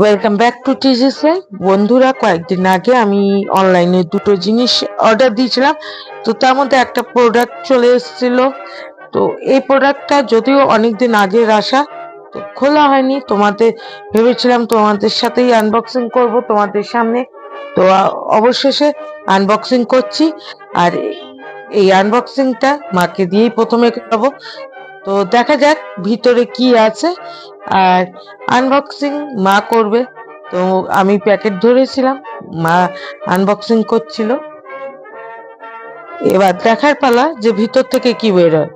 Welcome back to টিজিসে বন্ধুরা, কয়েকদিন আগে আমি অনলাইনে দুটো জিনিস অর্ডার দিয়েছিলাম। তো তার মধ্যে একটা প্রোডাক্ট চলে এসেছিল। তো এই প্রোডাক্টটা যদিও অনেকদিন আগের আসা তো খোলা হয়নি। তোমাদের ভেবেছিলাম তোমাদের সাথেই আনবক্সিং করব তোমাদের সামনে। তো অবশেষে আনবক্সিং করছি। আর এই আনবক্সিংটা মাকে দিয়েই প্রথমে করাবো। তো দেখা যাক ভিতরে কি আছে। আর আনবক্সিং মা করবে। তো আমি প্যাকেট ধরেছিলাম, মা আনবক্সিং করছিল। এবার দেখার পালা যে ভিতর থেকে কি বেরোয়।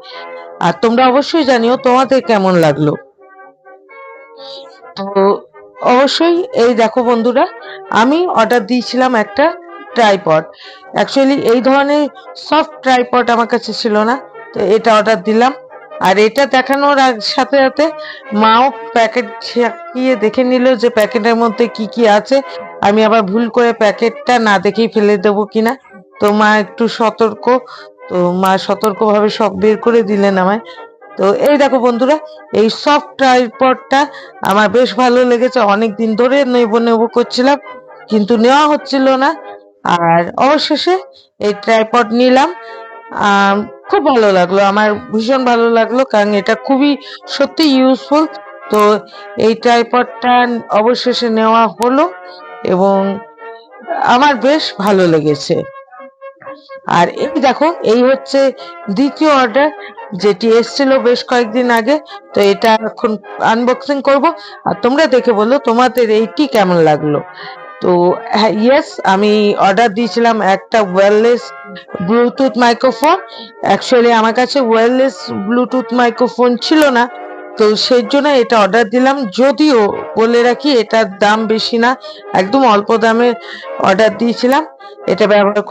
আর তোমরা অবশ্যই জানিও তোমাদের কেমন লাগল। তো অবশ্যই এই দেখো বন্ধুরা, আমি অর্ডার দিয়েছিলাম একটা ট্রাইপড অ্যাকচুয়ালি এই ধরনের সফট ট্রাইপড আমার কাছে ছিল না, তো এটা অর্ডার দিলাম। আর এটা দেখানোর সাথে সাথে মাও প্যাকেট ছিঁড়িয়ে দেখে নিল যে প্যাকেটের মধ্যে কি কি আছে। আমি আবার ভুল করে প্যাকেটটা না দেখেই ফেলে দেবো কিনা। তো মা একটু সতর্ক। তো মা সতর্কভাবে সব বের করে দিলেন আমায়। তো এই দেখো বন্ধুরা, এই সফট ট্রাইপডটা আমার বেশ ভালো লেগেছে। অনেক দিন ধরে নেব নেব করছিলাম, কিন্তু নেওয়া হচ্ছিল না। আর অবশেষে এই ট্রাইপড নিলাম। খুব ভালো লাগল, আমার ভীষণ ভালো লাগল, কারণ এটা খুবই সত্যি ইউজফুল তো এই ট্রাইপডটা অবশেষে নেওয়া হলো এবং আমার বেশ ভালো লেগেছে। আর এই দেখো, এই হচ্ছে দ্বিতীয় অর্ডার যেটি এসেছিল বেশ কয়েকদিন আগে, তো এটা এখন আনবক্সিং করব। আর তোমরা দেখে বলো তোমাদের এইটি কেমন লাগল। তো হ্যাঁ ইয়েস আমি অর্ডার দিয়েছিলাম একটা ওয়্যারলেস ব্লুটুথ মাইক্রোফোন অ্যাকচুয়ালি আমার কাছে ওয়্যারলেস ব্লুটুথ মাইক্রোফোন ছিল না, তো সেই জন্য এটা অর্ডার দিলাম। যদিও বলে রাখি, এটার দাম বেশি না, একদম অল্প দামে অর্ডার দিয়েছিলাম। এটা ব্যবহার